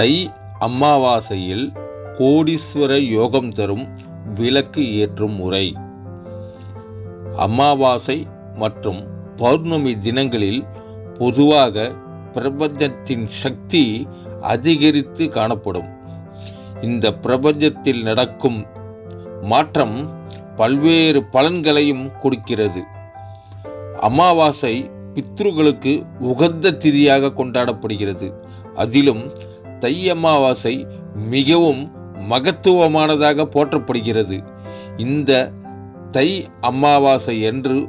தை அமாவாசையில் கோடீஸ்வர யோகம் தரும் விளக்கு ஏற்றும் முறை. அமாவாசை மற்றும் பௌர்ணமி தினங்களில் பொதுவாக பிரபஞ்சத்தின் சக்தி அதிகரித்து காணப்படும். இந்த பிரபஞ்சத்தில் நடக்கும் மாற்றம் பல்வேறு பலன்களையும் கொடுக்கிறது. அமாவாசை பித்ருகளுக்கு உகந்த திதியாக கொண்டாடப்படுகிறது. அதிலும் தை அமாவாசை மிகவும் மகத்துவமானதாக போற்றப்படுகிறது. இந்த தை அமாவாசை என்று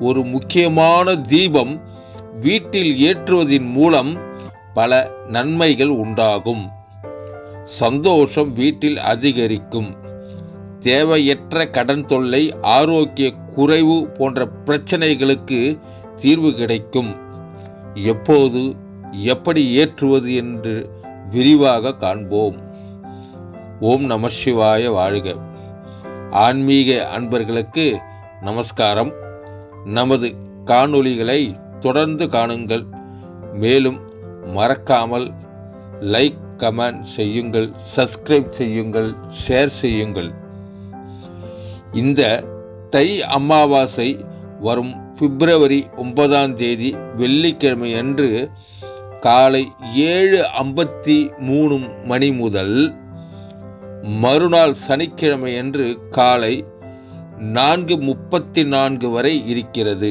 ஒரு முக்கியமான தீபம் வீட்டில் ஏற்றுவதின் மூலம் பல நன்மைகள் உண்டாகும். சந்தோஷம் வீட்டில் அதிகரிக்கும். தேவையற்ற கடன் தொல்லை ஆரோக்கிய குறைவு போன்ற பிரச்சனைகளுக்கு தீர்வு கிடைக்கும். எப்போது எப்படி ஏற்றுவது என்று விரிவாக காண்போம். ஓம் நம சிவாய வாழ்க. ஆன்மீக அன்பர்களுக்கு நமஸ்காரம். நமது காணொளிகளை தொடர்ந்து காணுங்கள். மேலும் மறக்காமல் லைக் கமெண்ட் செய்யுங்கள் சப்ஸ்கிரைப் செய்யுங்கள் ஷேர் செய்யுங்கள். இந்த தை அமாவாசை வரும் பிப்ரவரி ஒன்பதாம் தேதி வெள்ளிக்கிழமை அன்று காலை ஏழு ஐம்பத்தி மூணு மணி முதல் மறுநாள் சனிக்கிழமை அன்று காலை நான்கு முப்பத்தி நான்கு வரை இருக்கிறது.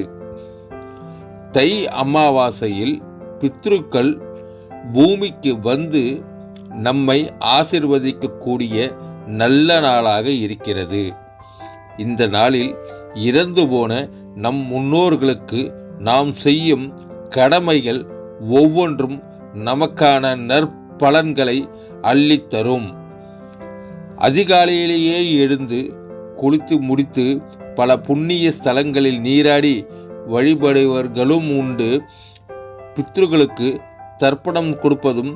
தை அமாவாசையில் பித்ருக்கள் பூமிக்கு வந்து நம்மை ஆசிர்வதிக்கக்கூடிய நல்ல நாளாக இருக்கிறது. இந்த நாளில் இறந்து போன நம் முன்னோர்களுக்கு நாம் செய்யும் கடமைகள் ஒவ்வொன்றும் நமக்கான நற்பலன்களை அள்ளித்தரும். அதிகாலையிலேயே எழுந்து குளித்து முடித்து பல புண்ணிய ஸ்தலங்களில் நீராடி வழிபடுவர்களும் உண்டு. பித்ருகளுக்கு தர்ப்பணம் கொடுப்பதும்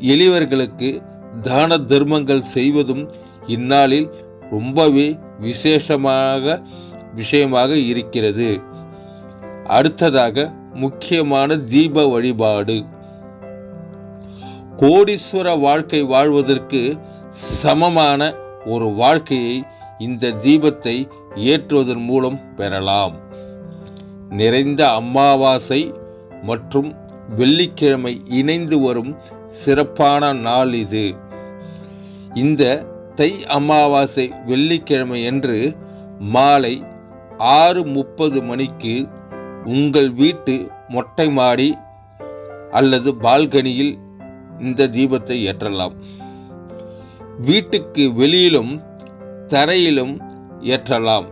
எளியவர்களுக்கு தான தர்மங்கள் செய்வதும் இந்நாளில் ரொம்பவே விசேஷமாக விஷயமாக இருக்கிறது. அடுத்ததாக முக்கியமான தீப வழிபாடு. கோடீஸ்வர வாழ்க்கை வாழ்வதற்கு சமமான ஒரு வாழ்க்கையை இந்த தீபத்தை ஏற்றுவதன் மூலம் பெறலாம். நிறைந்த அமாவாசை மற்றும் வெள்ளிக்கிழமை இணைந்து வரும் சிறப்பான நாள் இது. இந்த தை அமாவாசை வெள்ளிக்கிழமை என்று மாலை ஆறு முப்பது மணிக்கு உங்கள் வீட்டு மொட்டை மாடி அல்லது பால்கனியில் இந்த தீபத்தை ஏற்றலாம். வீட்டுக்கு வெளியிலும் தரையிலும் ஏற்றலாம்.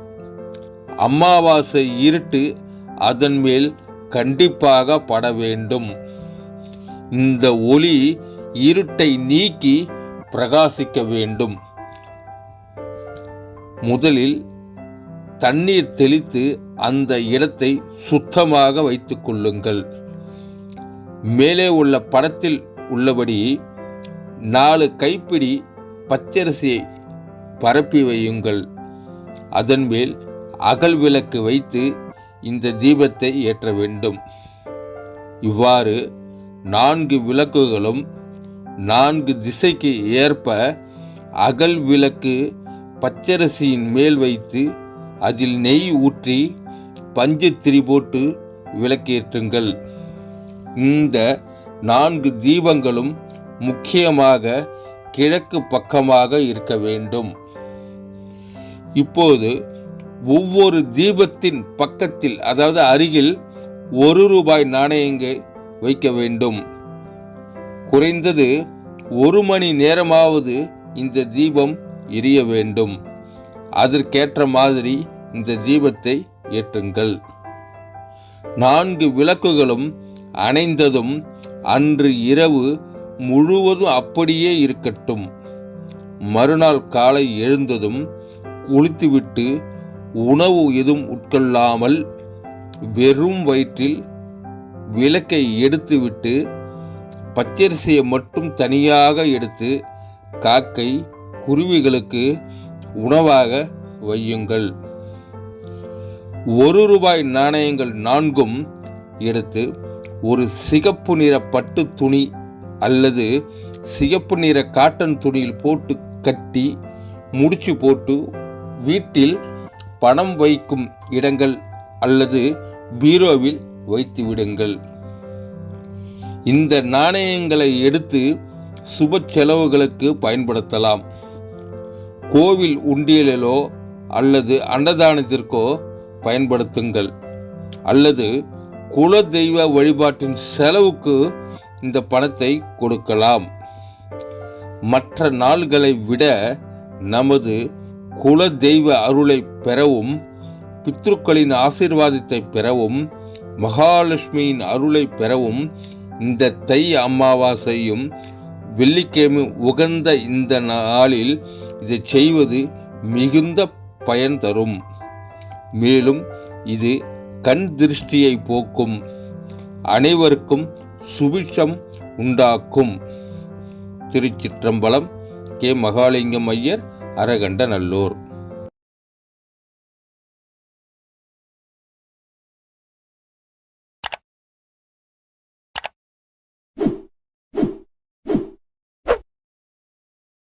அமாவாசை இருட்டு அதன் மேல் கண்டிப்பாக பட வேண்டும். இந்த ஒளி இருட்டை நீக்கி பிரகாசிக்க வேண்டும். முதலில் தண்ணீர் தெளித்து அந்த இடத்தை சுத்தமாக வைத்துக் கொள்ளுங்கள். மேலே உள்ள படத்தில் உள்ளபடி நாலு கைப்பிடி பச்சரிசியை பரப்பி வையுங்கள். அதன் மேல் அகல் விளக்கு வைத்து இந்த தீபத்தை ஏற்ற வேண்டும். இவ்வாறு நான்கு விளக்குகளும் நான்கு திசைக்கு ஏற்ப அகல் விளக்கு பச்சரிசியின் மேல் வைத்து அதில் நெய் ஊற்றி பஞ்சு திரி போட்டு விளக்கேற்றுங்கள். இந்த நான்கு தீபங்களும் முக்கியமாக கிழக்கு பக்கமாக இருக்க வேண்டும். இப்போது ஒவ்வொரு தீபத்தின் பக்கத்தில் அதாவது அருகில் ஒரு ரூபாய் நாணயங்கள் வைக்க வேண்டும். குறைந்தது ஒரு மணி நேரமாவது இந்த தீபம் எரிய வேண்டும். அதற்கேற்ற மாதிரி இந்த தீபத்தை ஏற்றுங்கள். நான்கு விளக்குகளும் அணைந்ததும் அன்று இரவு முழுவதும் அப்படியே இருக்கட்டும். மறுநாள் காலை எழுந்ததும் குளித்துவிட்டு உணவு எதுவும் உட்கொள்ளாமல் வெறும் வயிற்றில் விளக்கை எடுத்துவிட்டு பச்சரிசியை மட்டும் தனியாக எடுத்து காக்கை குருவிகளுக்கு உணவாக வையுங்கள். ஒரு ரூபாய் நாணயங்கள் நான்கும் எடுத்து ஒரு சிகப்பு நிற பட்டு துணி அல்லது சிகப்பு நிற காட்டன் துணியில் போட்டு கட்டி முடிச்சு போட்டு வீட்டில் பணம் வைக்கும் இடங்கள் அல்லது பீரோவில் வைத்து விடுங்கள். இந்த நாணயங்களை எடுத்து சுப செலவுகளுக்கு பயன்படுத்தலாம். கோவில் உண்டியலிலோ அல்லது அன்னதானத்திற்கோ பயன்படுத்துங்கள். அல்லது குல தெய்வ வழிபாட்டின் செலவுக்கு இந்த பணத்தை கொடுக்கலாம். மற்ற நாள்களை விட நமது குல தெய்வ அருளை பெறவும் பித்ருக்களின் ஆசீர்வாதத்தை பெறவும் மகாலட்சுமியின் அருளை பெறவும் இந்த தை அமாவாசையும் வெள்ளிக்கிழமை உகந்த இந்த நாளில் இதை செய்வது மிகுந்த பயன் தரும். மேலும் இது கண் திருஷ்டியை போக்கும். அனைவருக்கும் சுபிட்சம் உண்டாக்கும். திருச்சிற்றம்பலம் கே மகாலிங்கம் ஐயர் அரகண்ட நல்லூர்.